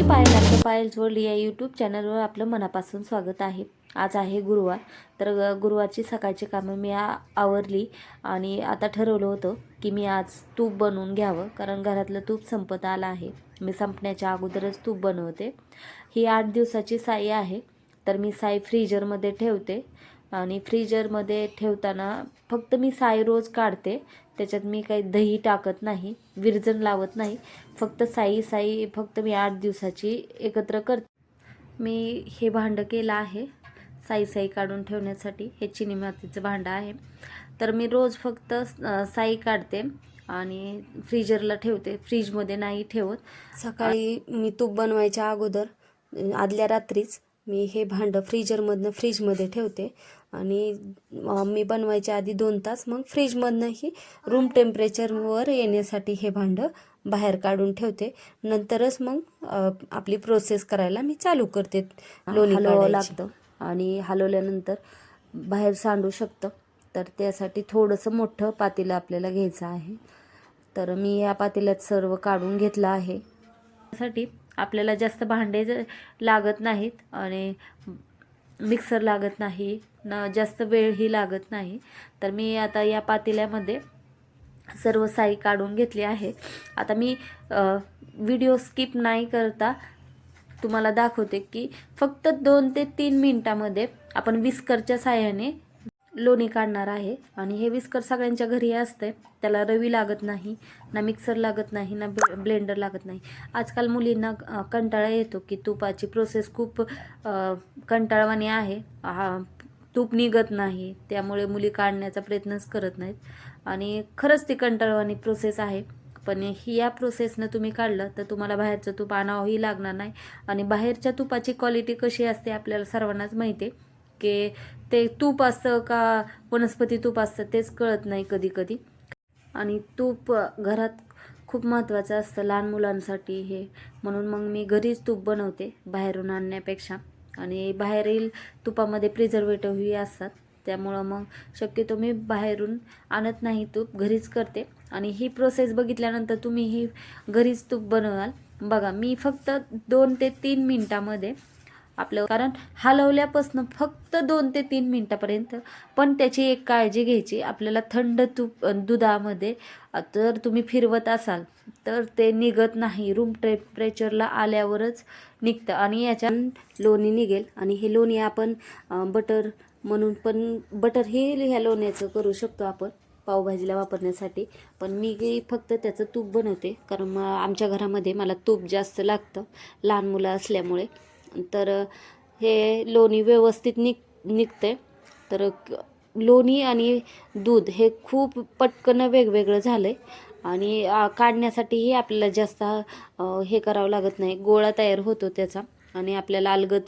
मी पायल आपलं पायल वर्ल्ड या यूट्यूब चॅनलवर आपलं मनापासून स्वागत आहे. आज आहे गुरुवार. तर गुरुवारची सकाळची कामं मी आ आवरली आणि आता ठरवलं होतं की मी आज तूप बनवून घ्यावं कारण घरातलं तूप संपत आलं आहे. मी संपण्याच्या अगोदरच तूप बनवते. ही आठ दिवसाची साई आहे. तर मी साई फ्रीजरमध्ये ठेवते आणि फ्रीजरमध्ये ठेवताना फक्त मी साई रोज काढते. त्याच्यात मी काही दही टाकत नाही विरजन लावत नाही. फक्त साई साई फक्त मी आठ दिवसाची एकत्र करते. मी हे भांडं केलं आहे साई साई काढून ठेवण्यासाठी. हे चिनी मातीचं भांडं आहे. तर मी रोज फक्त साई काढते आणि फ्रीजरला ठेवते. फ्रीजमध्ये नाही ठेवत. सकाळी मी तूप बनवायच्या अगोदर आदल्या रात्रीच मी हे भांडं फ्रीजरमधनं फ्रीजमध्ये ठेवते आणि मी बनवायच्या आधी दोन तास मग फ्रीजमधनंही रूम टेम्परेचरवर येण्यासाठी हे भांडं बाहेर काढून ठेवते. नंतरच मग आपली प्रोसेस करायला मी चालू करते लोणी हलवावं. लागतं आणि हलवल्यानंतर बाहेर सांडू शकतं. तर त्यासाठी थोडंसं मोठं पातेलं आपल्याला घ्यायचं आहे. तर मी या पातेल्यात सर्व काढून घेतलं आहे. त्यासाठी आपल्याला जास्त भांडे लागत नाहीत आणि मिक्सर लागत नाही न जास्त वेळही लागत नाही. तर मी आता या पातेल्यामध्ये सर्व साई काढून घेतली आहे. आता मी व्हिडिओ स्किप नाही करता तुम्हाला दाखवते की फक्त दोन ते तीन मिनटामध्ये आपण विस्करच्या साह्याने लोणी काढणार आहे आणि हे विस्कर सगळ्यांच्या घरी असते. त्याला रवी लागत नाही ना मिक्सर लागत नाही ना ब्ले- ब्लेंडर लागत नाही. आजकाल मुलींना कंटाळा येतो की तुपाची प्रोसेस खूप कंटाळवाणी आहे. हा तूप निघत नाही त्यामुळे मुली काढण्याचा प्रयत्नच करत नाहीत. आणि खरंच ती कंटाळवाणी प्रोसेस आहे. पण ही या प्रोसेसनं तुम्ही काढलं तर तुम्हाला बाहेरचं तूप आणावंही लागणार नाही. आणि बाहेरच्या तुपाची क्वालिटी कशी असते आपल्याला सर्वांनाच माहिती आहे. की ते तूप असतं का? वनस्पती तूप असतं तेच कळत नाही कधी कधी. आणि तूप घरात खूप महत्त्वाचं असतं लहान मुलांसाठी हे. म्हणून मग मी घरीच तूप बनवते बाहेरून आणण्यापेक्षा. आणि बाहेरील तुपामध्ये प्रिझर्वेटिव्हही असतात. त्यामुळं मग शक्यतो मी बाहेरून आणत नाही तूप घरीच करते. आणि ही प्रोसेस बघितल्यानंतर तुम्ही ही घरीच तूप बनवाल. बघा मी फक्त दोन ते तीन मिनटामध्ये आपलं. कारण हलवल्यापासून फक्त दोन ते तीन मिनटापर्यंत पण त्याची एक काळजी घ्यायची. आपल्याला थंड तूप दुधामध्ये तर जर तुम्ही फिरवत असाल तर ते निघत नाही. रूम टेम्परेचरला आल्यावरच निघतं. आणि याच्या लोणी निघेल. आणि हे लोणी आपण बटर म्हणून पण बटर हे ह्या लोण्याचं करू शकतो आपण पावभाजीला वापरण्यासाठी. पण मी फक्त त्याचं तूप बनवते. कारण आमच्या घरामध्ये मला तूप जास्त लागतं लहान मुलं असल्यामुळे. तर हे लोणी व्यवस्थित निघ निघते. तर क- लोणी आणि दूध हे खूप पटकन वेगवेगळं झालं आहे आणि काढण्यासाठीही आपल्याला जास्त हे करावं लागत नाही. गोळा तयार होतो त्याचा. आणि आपल्याला अलगद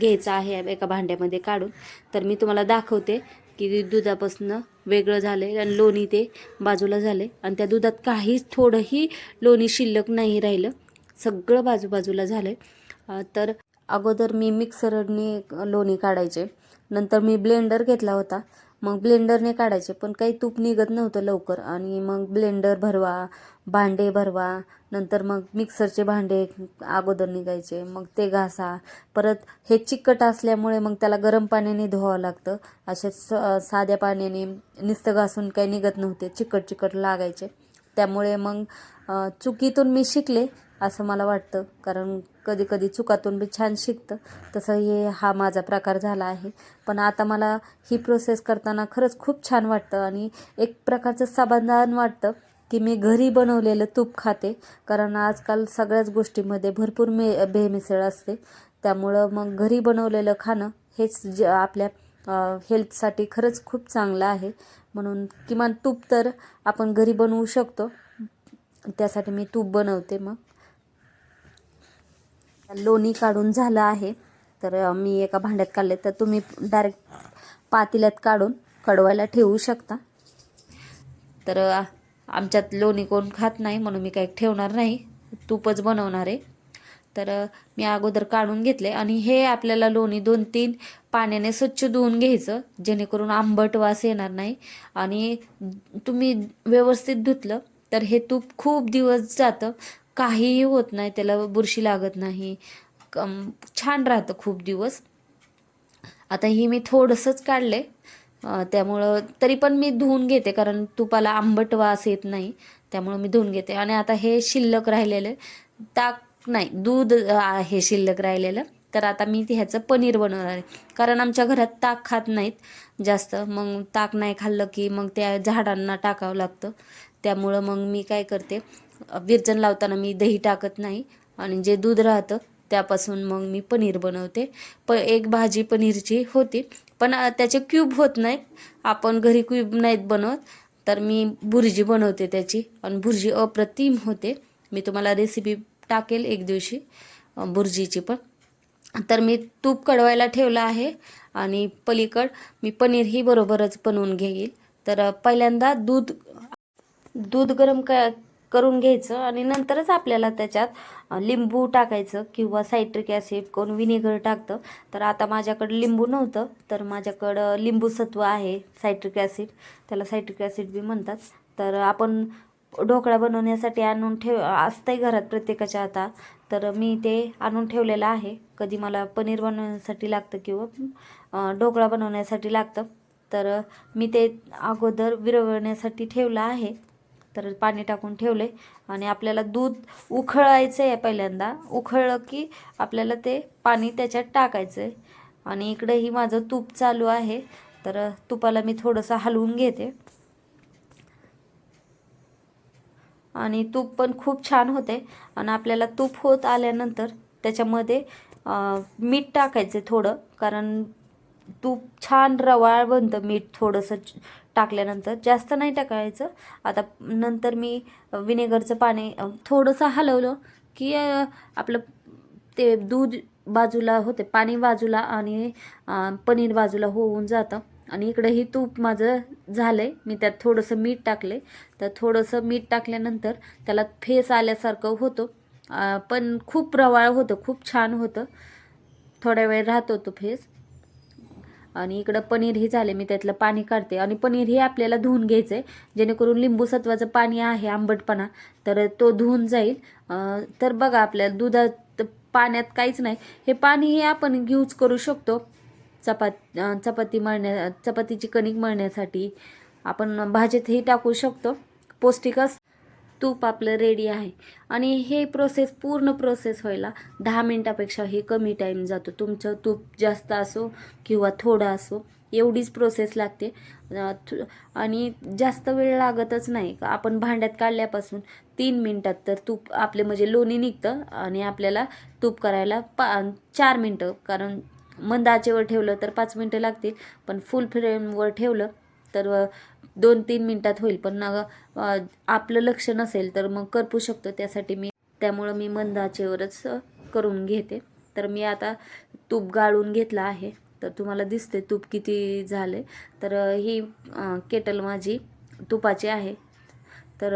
घ्यायचा आहे एका भांड्यामध्ये काढून. तर मी तुम्हाला दाखवते की दुधापासून वेगळं झालं आणि लोणी ते बाजूला झाले आणि त्या दुधात काहीच थोडंही लोणी शिल्लक नाही राहिलं. सगळं बाजूबाजूला झालं आहे तर अगोदर मी मिक्सरने लोणी काढायचे. नंतर मी ब्लेंडर घेतला होता. मग ब्लेंडरने काढायचे पण काही तूप निघत नव्हतं लवकर. आणि मग ब्लेंडर भरवा भांडे भरवा नंतर मग मिक्सरचे भांडे अगोदर निघायचे. मग ते घासा. परत हे चिकट असल्यामुळे मग त्याला गरम पाण्याने धुवावं लागतं. असे स साध्या पाण्याने नुसतं घासून काही निघत नव्हते. चिकट चिकट लागायचे. त्यामुळे मग चुकीतून मी शिकले. असं मला वाटतं. कारण कधी कधी चुकातून बी छान शिकतं. तसं हे हा माझा प्रकार झाला आहे. पण आता मला ही प्रोसेस करताना खरंच खूप छान वाटतं आणि एक प्रकारचं समाधान वाटतं की मी घरी बनवलेलं तूप खाते. कारण आजकाल सगळ्याच गोष्टीमध्ये भरपूर मे भेमिसळ असते. त्यामुळं मग घरी बनवलेलं खाणं हेच जे आपल्या हेल्थसाठी खरंच खूप चांगलं आहे. म्हणून किमान तूप तर आपण घरी बनवू शकतो. त्यासाठी मी तूप बनवते मग. लोणी काढून झालं आहे. तर मी एका भांड्यात काढले. तर तुम्ही डायरेक्ट पातेल्यात काढून कडवायला ठेवू शकता. तर आमच्यात लोणी कोण खात नाही म्हणून मी काही ठेवणार नाही. तूपच बनवणार आहे. तर मी अगोदर काढून घेतले आणि हे आपल्याला लोणी दोन तीन पाण्याने स्वच्छ धुवून घ्यायचं जेणेकरून आंबट वास येणार नाही. आणि तुम्ही व्यवस्थित धुतलं तर हे तूप खूप दिवस जातं. काहीही होत नाही त्याला बुरशी लागत नाही. कम छान राहतं खूप दिवस. आता ही मी थोडंसंच काढले त्यामुळं तरी पण मी धुवून घेते कारण तुपाला आंबट वास येत नाही त्यामुळं मी धुवून घेते. आणि आता हे शिल्लक राहिलेलं ताक नाही दूध हे शिल्लक राहिलेलं. तर आता मी ह्याचं पनीर बनवणार आहे. कारण आमच्या घरात ताक खात नाहीत जास्त. मग ताक नाही खाल्लं की मग त्या झाडांना टाकावं लागतं. त्यामुळं मग मी काय करते विरजन लावताना मी दही टाकत नाही आणि जे दूध राहतं त्यापासून मग मी पनीर बनवते. प एक भाजी पनीरची होती पण त्याचे क्यूब होत नाहीत. आपण घरी क्यूब नाहीत बनवत तर मी भुर्जी बनवते त्याची आणि भुर्जी अप्रतिम होते. मी तुम्हाला रेसिपी टाकेल एक दिवशी भुर्जीची पण. तर मी तूप कढवायला ठेवलं आहे आणि पलीकड मी पनीरही बरोबरच बनवून घेईल. तर पहिल्यांदा दूध दूध गरम क करून घ्यायचं आणि नंतरच आपल्याला त्याच्यात लिंबू टाकायचं किंवा सायट्रिक ॲसिड कोण विनेगर टाकतं. तर आता माझ्याकडं लिंबू नव्हतं तर माझ्याकडं लिंबू सत्व आहे सायट्रिक ॲसिड. त्याला सायट्रिक ॲसिड बी म्हणतात. तर आपण ढोकळा बनवण्यासाठी आणून ठेव असतंय घरात प्रत्येकाच्या आता तर मी ते आणून ठेवलेलं आहे. कधी मला पनीर बनवण्यासाठी लागतं किंवा ढोकळा बनवण्यासाठी लागतं. तर मी ते अगोदर विरवण्यासाठी ठेवलं आहे. तर पाणी टाकून ठेवले. आणि आपल्याला दूध उखळायचं आहे पहिल्यांदा. उखळलं की आपल्याला ते पाणी त्याच्यात टाकायचं आहे आणि इकडेही माझं तूप चालू आहे. तर तुपाला मी थोडंसं हलवून घेते. आणि तूप पण खूप छान होते. आणि आपल्याला तूप होत आल्यानंतर त्याच्यामध्ये मीठ टाकायचं थोडं. कारण तूप छान रवाळ बनतं मीठ थोडंसं. टाकल्यानंतर जास्त नाही टाकायचं. आता नंतर मी विनेगरचं पाणी थोडंसं हलवलं की आपलं ते दूध बाजूला होते पाणी बाजूला आणि पनीर बाजूला होऊन जातं. आणि इकडंही तूप माझं झालं आहे मी त्यात थोडंसं मीठ टाकले तर थोडंसं मीठ टाकल्यानंतर त्याला फेस आल्यासारखं होतं. पण खूप रवाळ होतं खूप छान होतं. थोड्या वेळ राहतो तो फेस. आणि इकडं पनीरही झाले मी त्यातलं पाणी काढते. आणि पनीरही आपल्याला धुवून घ्यायचं आहे जेणेकरून लिंबू सत्वाचं पाणी आहे आंबटपणा. तर तो धुवून जाईल. तर बघा आपल्याला दुधात पाण्यात काहीच नाही. हे पाणीही आपण यूज करू शकतो. चपात चपाती मळण्या चपातीची कणिक मळण्यासाठी आपण भाजीतही टाकू शकतो. पौष्टिक असतं तूप आपलं रेडी आहे. आणि हे प्रोसेस पूर्ण प्रोसेस व्हायला दहा मिनटापेक्षा हे कमी टाईम जातो. तुमचं तूप जास्त असो किंवा थोडं असो एवढीच प्रोसेस लागते. आणि जास्त वेळ लागतच नाही. आपण भांड्यात काढल्यापासून तीन मिनटात तर तूप आपले म्हणजे लोणी निघतं आणि आपल्याला तूप करायला पा चार मिनटं. कारण मंद आचेवर ठेवलं तर पाच मिनटं लागतील. पण फुल फ्लेमवर ठेवलं तर दोन तीन मिनटात होईल. पण आपलं लक्ष नसेल तर मग करपू शकतो. त्यासाठी मी त्यामुळं मी मंद आचेवरच करून घेते. तर मी आता तूप गाळून घेतला आहे. तर तुम्हाला दिसते तूप किती झाले तर ही केटल माझी तुपाची आहे. तर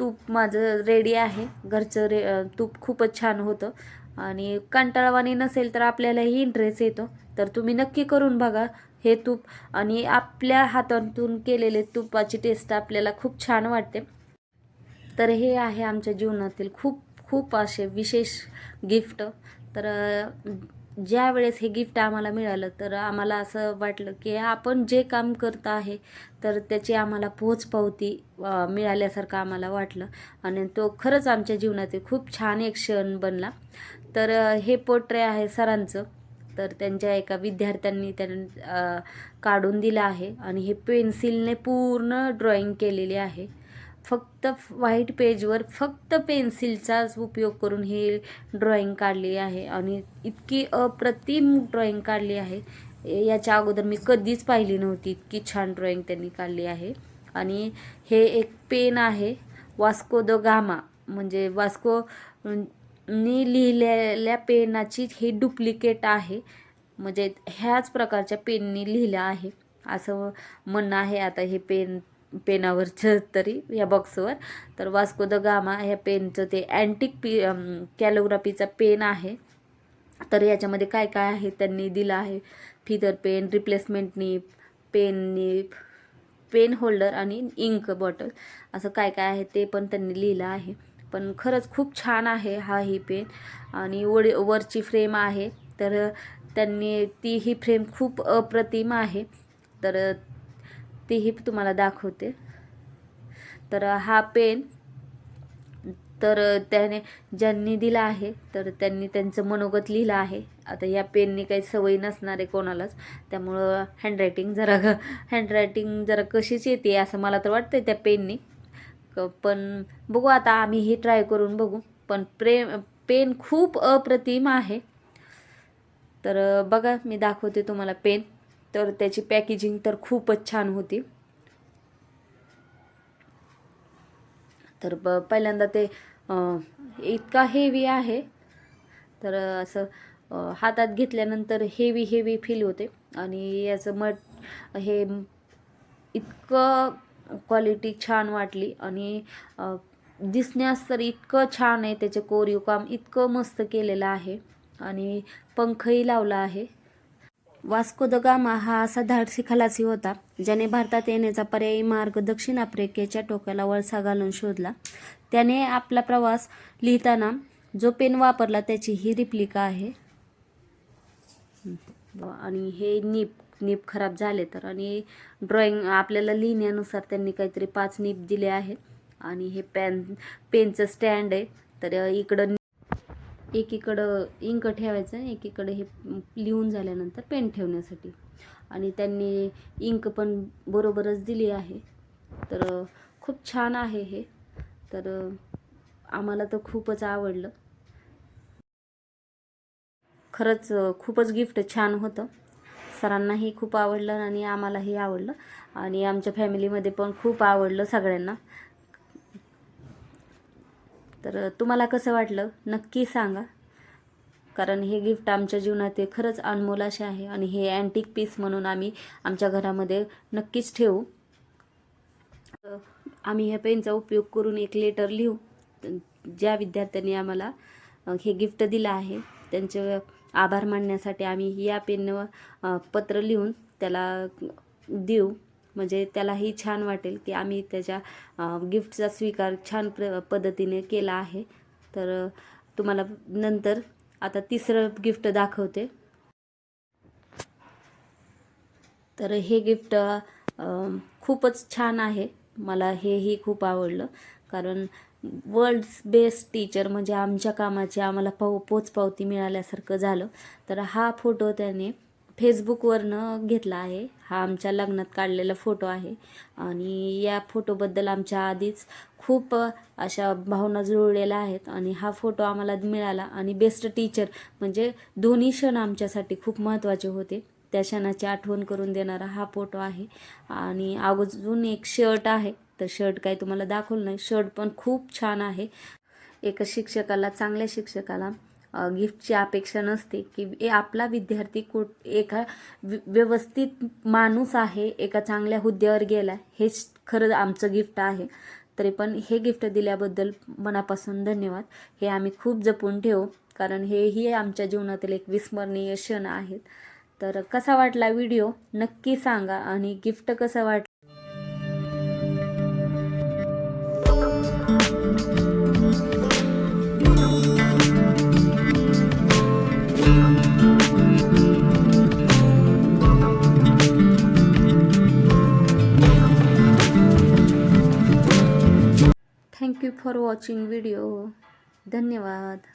तूप माझं रेडी आहे. घरचं रे तूप खूपच छान होतं. आणि कंटाळवाणी नसेल तर आपल्यालाही इंटरेस्ट येतो. तर तुम्ही नक्की करून बघा. हे तूप आणि आपल्या हातातून केलेले तुपाची टेस्ट आपल्याला खूप छान वाटते. तर हे आहे आमच्या जीवनातील खूप खूप असे विशेष गिफ्ट तर ज्या वेळेस हे गिफ्ट आम्हाला मिळालं तर आम्हाला असं वाटलं की आपण जे काम करत आहे तर त्याची आम्हाला पोचपावती मिळाल्यासारखं आम्हाला वाटलं. आणि तो खरंच आमच्या जीवनातील खूप छान एक क्षण बनला. तर हे पोट्रे आहे सरांचं. तर त्यांच्या एका विद्यार्थ्यांनी त्यां काढून दिलं आहे. आणि हे पेन्सिलने पूर्ण ड्रॉइंग केलेली आहे. फक्त व्हाईट पेजवर फक्त पेन्सिलचाच उपयोग करून ही ड्रॉइंग काढली आहे. आणि इतकी अप्रतिम ड्रॉइंग काढली आहे. याच्या अगोदर मी कधीच पाहिली नव्हती इतकी छान ड्रॉइंग त्यांनी काढली आहे. आणि हे एक पेन आहे वास्को द गामा. म्हणजे वास्को नी लिहिलेल्या पेनाची ही डुप्लिकेट आहे. म्हणजे ह्याच प्रकारच्या पेननी लिहिलं आहे. असं म्हणणं आहे आता हे पेन पेनावरचं तरी या बॉक्सवर. तर वास्को द गामा ह्या पेनचं ते अँटिक पी कॅलोग्राफीचा पेन आहे. तर याच्यामध्ये काय काय आहे त्यांनी दिलं आहे. Feather pen replacement nib pen nib pen holder आणि इंक बॉटल असं काय काय आहे ते पण त्यांनी लिहिलं आहे. पण खरंच खूप छान आहे हा ही पेन. आणि वडी वरची फ्रेम आहे तर त्यांनी ती ही फ्रेम खूप अप्रतिम आहे. तर तीही तुम्हाला दाखवते. तर हा पेन तर त्याने ज्यांनी दिला आहे तर त्यांनी त्यांचं मनोगत लिहिलं आहे. आता या पेननी काही सवय नसणार आहे कोणालाच. त्यामुळं हँडरायटिंग जरा हँडरायटिंग जरा कशीच येते असं मला तर वाटतं त्या पेननी. पण बघू आता आम्ही हे ट्राय करून बघू. पण प्रेम पेन खूप अप्रतिम आहे. तर बघा मी दाखवते तुम्हाला पेन. तर त्याची पॅकेजिंग तर खूपच छान होती. तर ब पहिल्यांदा ते इतका हेवी आहे. तर असं हातात घेतल्यानंतर हेवी हेवी फील होते. आणि याचं मट हे इतकं क्वालिटी छान वाटली आणि दिसण्यास तर इतकं छान आहे त्याचे कोरीव काम इतकं मस्त केलेलं आहे आणि पंखही लावला आहे. वास्को द गामा हा असा धाडसी खलासी होता ज्याने भारतात येण्याचा पर्यायी मार्ग दक्षिण आफ्रिकेच्या टोक्याला वळसा घालून शोधला. त्याने आपला प्रवास लिहिताना जो पेन वापरला त्याची ही रिप्लिका आहे. आणि हे नीप नीप खराब झाले तर आणि ड्रॉइंग आपल्याला लिहिण्यानुसार त्यांनी काहीतरी पाच नीप दिले आहेत. आणि हे पेन पेनचं स्टँड आहे. तर इकडं एकीकडं इंक ठेवायचं आणि एकीकडे हे लिहून झाल्यानंतर पेन ठेवण्यासाठी. आणि त्यांनी इंक पण बरोबरच दिली आहे. तर खूप छान आहे हे. तर आम्हाला तर खूपच आवडलं. खरंच खूपच गिफ्ट छान होतं. सरांनाही खूप आवडलं आणि आम्हालाही आवडलं. आणि आमच्या फॅमिलीमध्ये पण खूप आवडलं सगळ्यांना. तर तुम्हाला कसं वाटलं? नक्की सांगा. कारण हे गिफ्ट आमच्या जीवनात ते खरंच अनमोल असे आहे आणि हे अँटिक पीस म्हणून आम्ही आमच्या घरामध्ये नक्कीच ठेवू. आम्ही ह्या पेनचा उपयोग करून एक लेटर लिहू. ज्या विद्यार्थ्यांनी आम्हाला हे गिफ्ट दिलं आहे. त्यांचे आभार मानण्यासाठी आम्ही या पेनवर पत्र लिहून त्याला देऊ. म्हणजे त्यालाही छान वाटेल की आम्ही त्याच्या गिफ्टचा स्वीकार छान प्र पद्धतीने केला आहे. तर तुम्हाला नंतर आता तिसरं गिफ्ट दाखवते. तर हे गिफ्ट खूपच छान आहे. मला हेही खूप आवडलं. कारण वर्ल्ड्स बेस्ट टीचर म्हणजे आमच्या कामाची आम्हाला पाव पोचपावती मिळाल्यासारखं झालं. तर हा फोटो त्याने फेसबुकवरनं घेतला आहे. हा आमच्या लग्नात काढलेला फोटो आहे. आणि या फोटोबद्दल आमच्या आधीच खूप अशा भावना जुळलेल्या आहेत. आणि हा फोटो आम्हाला मिळाला. आणि बेस्ट टीचर म्हणजे दोन्ही क्षण आमच्यासाठी खूप महत्त्वाचे होते. त्या क्षणाची आठवण करून देणारा हा फोटो आहे. आणि अजून एक शर्ट आहे. तर शर्ट काही तुम्हाला दाखवलं नाही. शर्ट पण खूप छान आहे. एका शिक्षकाला चांगल्या शिक्षकाला गिफ्टची अपेक्षा नसते की आपला विद्यार्थी कुठ एका वि- व्यवस्थित माणूस आहे एका चांगल्या हुद्द्यावर गेला हेच खरं आमचं गिफ्ट आहे. तरी पण हे गिफ्ट दिल्याबद्दल मनापासून धन्यवाद. हे आम्ही खूप जपून ठेवू कारण हेही आमच्या जीवनातील एक विस्मरणीय क्षण आहेत. तर कसा वाटला व्हिडिओ? नक्की सांगा. आणि गिफ्ट कसं वाटलं? थँक्यू फॉर वॉचिंग व्हिडिओ धन्यवाद.